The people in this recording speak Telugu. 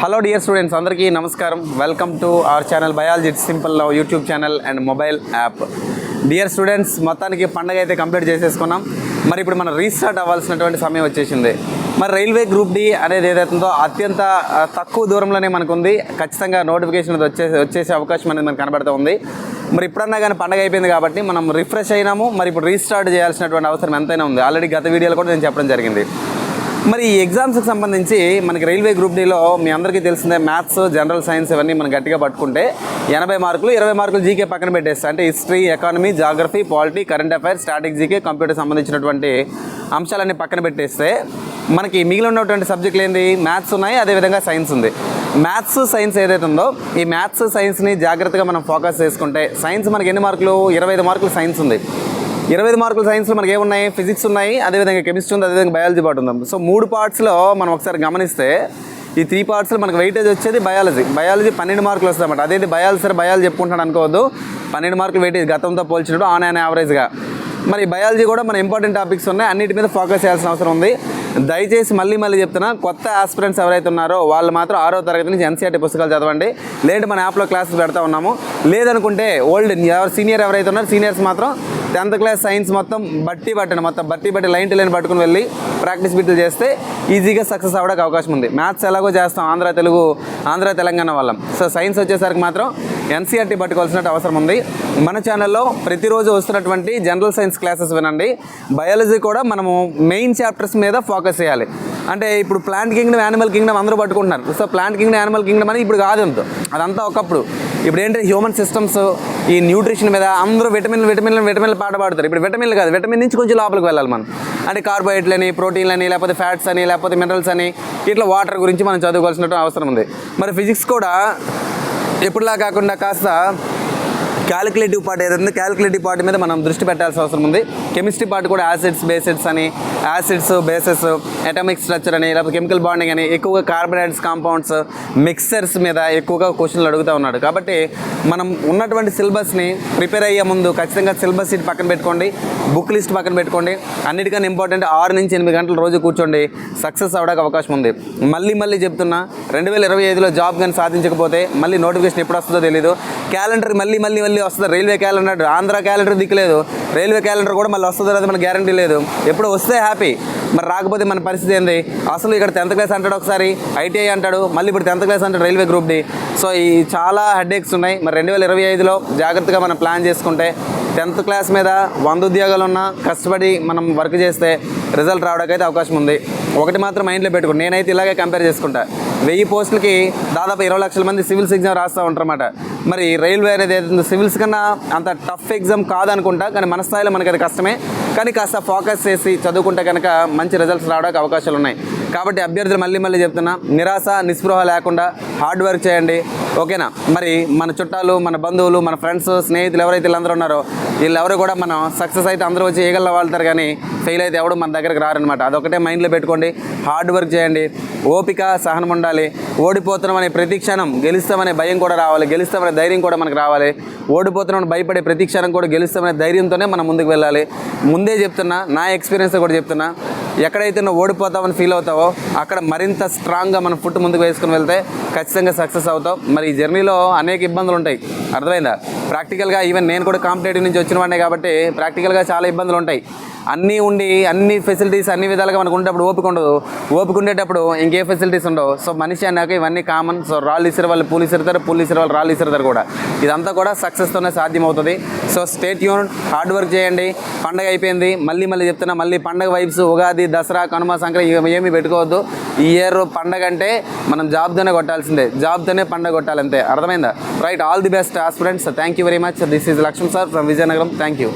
హలో డియర్ స్టూడెంట్స్ అందరికీ నమస్కారం. Welcome to our channel biology simple love YouTube channel and mobile app dear students మొత్తానికి పండగ అయితే కంప్లీట్ చేసేసుకున్నాం. మరి ఇప్పుడు మనం రీస్టార్ట్ అవ్వాల్సినటువంటి సమయం వచ్చేసింది. మరి రైల్వే గ్రూప్ డి అనేది ఏదైతుందో అత్యంత తక్కువ దూరంలోనే మనకు ఉంది ఖచ్చితంగా నోటిఫికేషన్ వచ్చే వచ్చేసే అవకాశం అనేది మనకు కనబడుతూ ఉంది. మరి ఇప్పుడన్నా కానీ పండగ అయిపోయింది కాబట్టి మనం రిఫ్రెష్ అయినాము. మరి ఇప్పుడు రీస్టార్ట్ చేయాల్సినటువంటి అవసరం ఎంతైనా ఉంది. ఆల్రెడీ గత వీడియోలో కూడా నేను చెప్పడం జరిగింది. మరి ఈ ఎగ్జామ్స్కి సంబంధించి మనకి రైల్వే గ్రూప్ డీలో మీ అందరికీ తెలిసిందే మ్యాథ్స్ జనరల్ సైన్స్ ఇవన్నీ మనం గట్టిగా పట్టుకుంటే ఎనభై మార్కులు ఇరవై మార్కులు జీకే పక్కన పెట్టేస్తా. అంటే history economy geography polity current affairs static GK computer సంబంధించినటువంటి అంశాలన్నీ పక్కన పెట్టేస్తే మనకి మిగిలి ఉన్నటువంటి సబ్జెక్టులు ఏంది? మ్యాథ్స్ ఉన్నాయి అదేవిధంగా సైన్స్ ఉంది. మ్యాథ్స్ సైన్స్ ఏదైతే ఉందో ఈ మ్యాథ్స్ సైన్స్ని జాగ్రత్తగా మనం ఫోకస్ చేసుకుంటే సైన్స్ మనకి ఎన్ని మార్కులు? ఇరవై ఐదు మార్కులు సైన్స్ ఉంది. ఇరవై ఐదు మార్కుల సైన్స్లో మనకి ఏమున్నాయి? ఫిజిక్స్ ఉన్నాయి అదేవిధంగా కెమిస్ట్రీ ఉంది అదేవిధంగా బయాలజీ పార్ట్ ఉంది. సో మూడు పార్ట్స్లో మనం ఒకసారి గమనిస్తే ఈ త్రీ పార్ట్స్లో మనకి వెయిటేజ్ వచ్చేది బయాలజీ. బయాలజీ పన్నెండు మార్కులు వస్తుంది అదేంటి బయాలజీ సరే? బయాలజీ చెప్పుకుంటాను అనుకోవద్దు. పన్నెండు మార్కులు వెయిటేజ్ గతంతో పోల్చినప్పుడు ఆన్ అండ్ యావరేజ్గా మరి బయాలజీ కూడా మన ఇంపార్టెంట్ టాపిక్స్ ఉన్నాయి. అన్నిటి మీద ఫోకస్ చేయాల్సిన అవసరం ఉంది. దయచేసి మళ్ళీ మళ్ళీ చెప్తున్నా కొత్త ఆస్పిరెంట్స్ ఎవరైతే ఉన్నారో వాళ్ళు మాత్రం ఆరో తరగతి నుంచి ఎన్సీఆర్టీ పుస్తకాలు చదవండి. లేదంటే మన యాప్లో క్లాసెస్ పెడతా ఉన్నాము. లేదనుకుంటే ఓల్డ్ ఎవరు సీనియర్ ఎవరైతే ఉన్నారో సీనియర్స్ మాత్రం టెన్త్ క్లాస్ సైన్స్ మొత్తం బట్టి పట్టండి. మొత్తం బట్టి బట్టి లైన్ టు లైన్ పట్టుకుని వెళ్ళి ప్రాక్టీస్ బిట్లు చేస్తే ఈజీగా సక్సెస్ అవ్వడానికి అవకాశం ఉంది. మ్యాథ్స్ ఎలాగో చేస్తాం ఆంధ్ర తెలుగు ఆంధ్ర తెలంగాణ వాళ్ళం. సో సైన్స్ వచ్చేసరికి మాత్రం ఎన్సీఆర్టీ పట్టుకోవాల్సిన అవసరం ఉంది. మన ఛానల్లో ప్రతిరోజు వస్తున్నటువంటి జనరల్ సైన్స్ క్లాసెస్ వినండి. బయాలజీ కూడా మనము మెయిన్ చాప్టర్స్ మీద ఫోకస్ చేయాలి. అంటే ఇప్పుడు ప్లాంట్ కింగ్డమ్ యానిమల్ కింగ్డమ్ అందరూ పట్టుకుంటున్నారు. So plant kingdom animal kingdom అని ఇప్పుడు కాదు అంత. అదంతా ఒకప్పుడు. ఇప్పుడు ఏంటి హ్యూమన్ సిస్టమ్స్ ఈ న్యూట్రిషన్ మీద అందరూ విటమిన్ విటమిన్లు విటమిన్లు పాట పాడతారు. ఇప్పుడు విటమిన్లు కాదు విటమిన్ నుంచి కొంచెం లోపలికి వెళ్ళాలి మనం. అంటే కార్బోహైడ్రేట్లని ప్రోటీన్లని లేకపోతే ఫ్యాట్స్ అని లేకపోతే మినరల్స్ అని ఇట్లా వాటర్ గురించి మనం చదువుకోవాల్సిన అవసరం ఉంది. మరి ఫిజిక్స్ కూడా ఎప్పుడులా కాకుండా కాస్త క్యాలిక్యులేటివ్ పార్ట్ ఏదైతే క్యాలిక్యులేటివ్ పార్ట్ మీద మనం దృష్టి పెట్టాల్సిన అవసరం ఉంది. కెమిస్ట్రీ పార్ట్ కూడా యాసిడ్స్ బేసిడ్స్ అని యాసిడ్స్ బేసెస్ అటామిక్ స్ట్రక్చర్ అని లేకపోతే కెమికల్ బాండింగ్ అని ఎక్కువగా కార్బోహైడ్రేట్స్ కాంపౌండ్స్ మిక్సర్స్ మీద ఎక్కువగా క్వశ్చన్లు అడుగుతూ ఉన్నాడు. కాబట్టి మనం ఉన్నటువంటి సిలబస్ని ప్రిపేర్ అయ్యే ముందు ఖచ్చితంగా సిలబస్ షీట్ పక్కన పెట్టుకోండి బుక్ లిస్ట్ పక్కన పెట్టుకోండి. అన్నిటికన్నా ఇంపార్టెంట్ ఆరు నుంచి ఎనిమిది గంటలు రోజు కూర్చోండి. సక్సెస్ అవ్వడానికి అవకాశం ఉంది. మళ్ళీ మళ్ళీ చెప్తున్నా రెండు వేల ఇరవై ఐదులో జాబ్ కానీ సాధించకపోతే మళ్ళీ నోటిఫికేషన్ ఎప్పుడు వస్తుందో తెలియదు క్యాలెండర్ మళ్ళీ మళ్ళీ మళ్ళీ వస్తుంది రైల్వే క్యాలెండర్ ఆంధ్ర క్యాలెండర్ దిక్కులేదు. రైల్వే క్యాలెండర్ కూడా మళ్ళీ వస్తుందో లేదో మన గ్యారంటీ లేదు. ఎప్పుడు వస్తే హ్యాపీ మరి రాకపోతే మన పరిస్థితి ఏంది? అసలు ఇక్కడ టెన్త్ క్లాస్ అంటాడు ఒకసారి ఐటీఐ అంటాడు మళ్ళీ ఇప్పుడు టెన్త్ క్లాస్ అంటాడు రైల్వే గ్రూప్ డి సో ఈ చాలా హెడేక్స్ ఉన్నాయి. మరి రెండు వేల ఇరవై ఐదులో జాగ్రత్తగా మనం ప్లాన్ చేసుకుంటే టెన్త్ క్లాస్ మీద వంద ఉద్యోగాలు ఉన్నా కష్టపడి మనం వర్క్ చేస్తే రిజల్ట్ రావడానికి అయితే అవకాశం ఉంది. ఒకటి మాత్రం మైండ్లో పెట్టుకుని నేనైతే ఇలాగే కంపేర్ చేసుకుంటా. వెయ్యి పోస్టులకి దాదాపు ఇరవై లక్షల మంది సివిల్స్ ఎగ్జామ్ రాస్తూ ఉంటారన్నమాట. మరి రైల్వే అనేది ఏదైతే సివిల్స్ కన్నా అంత టఫ్ ఎగ్జామ్ కాదనుకుంటా కానీ మన స్థాయిలో మనకి అది కష్టమే. కానీ కాస్త ఫోకస్ చేసి చదువుకుంటే కనుక మంచి రిజల్ట్స్ రావడానికి అవకాశాలు ఉన్నాయి కాబట్టి అభ్యర్థులు మళ్ళీ మళ్ళీ చెప్తున్నా నిరాశ నిస్పృహ లేకుండా హార్డ్ వర్క్ చేయండి. ఓకేనా? మరి మన చుట్టాలు మన బంధువులు మన ఫ్రెండ్స్ స్నేహితులు ఎవరైతే వీళ్ళందరూ ఉన్నారో వీళ్ళెవరు కూడా మనం సక్సెస్ అయితే అందరూ వచ్చి ఏగల వాళ్తారు కానీ ఫెయిల్ అయితే ఎవడు మన దగ్గరకు రారనమాట. అదొకటే మైండ్లో పెట్టుకోండి హార్డ్ వర్క్ చేయండి ఓపిక సహనం ఉండాలి. ఓడిపోతున్నామనే ప్రతి క్షణం గెలుస్తామనే భయం కూడా రావాలి గెలుస్తామనే ధైర్యం కూడా మనకు రావాలి. ఓడిపోతున్నామని భయపడే ప్రతి క్షణం కూడా గెలుస్తామనే ధైర్యంతోనే మనం ముందుకు వెళ్ళాలి. ముందే చెప్తున్నా నా ఎక్స్పీరియన్స్ కూడా చెప్తున్నా ఎక్కడైతే నువ్వు ఓడిపోతావని ఫీల్ అవుతావో అక్కడ మరింత స్ట్రాంగ్గా మనం ఫుట్ ముందుకు వేసుకుని వెళ్తే ఖచ్చితంగా సక్సెస్ అవుతావు. మరి ఈ జర్నీలో అనేక ఇబ్బందులు ఉంటాయి. అర్థమైందా? ప్రాక్టికల్గా ఈవెన్ నేను కూడా కాంపిటేటివ్ నుంచి వచ్చిన వాడినే కాబట్టి ప్రాక్టికల్గా చాలా ఇబ్బందులు ఉంటాయి. అన్నీ ఉండి అన్ని ఫెసిలిటీస్ అన్ని విధాలుగా మనకు ఉండేటప్పుడు ఓపిక ఉండదు. ఓపిక ఉండేటప్పుడు ఇంకే ఫెసిలిటీస్ ఉండవు. సో మనిషి అన్నాక ఇవన్నీ కామన్ సో రాళ్ళు ఇసిరే వాళ్ళు పూలు ఇసిరుతారు పూలు ఇసిరే వాళ్ళు రాళ్ళు ఇసిరుతారు కూడా. ఇదంతా కూడా సక్సెస్తోనే సాధ్యమవుతుంది. సో స్టేట్ యూన్ హార్డ్ వర్క్ చేయండి. పండగ అయిపోయింది. మళ్ళీ మళ్ళీ చెప్తున్నా మళ్ళీ పండగ వైబ్స్ ఉగాది దసరా కనుమ సంక్రాంతి ఏమీ పెట్టుకోవద్దు. ఈ ఇయర్ పండగ అంటే మనం జాబ్తోనే కొట్టాల్సిందే. జాబ్తోనే పండగ కొట్టాలంతే. అర్థమైందా? Right all the best aspirants thank you very much this is Lakshman sir from Vizianagaram thank you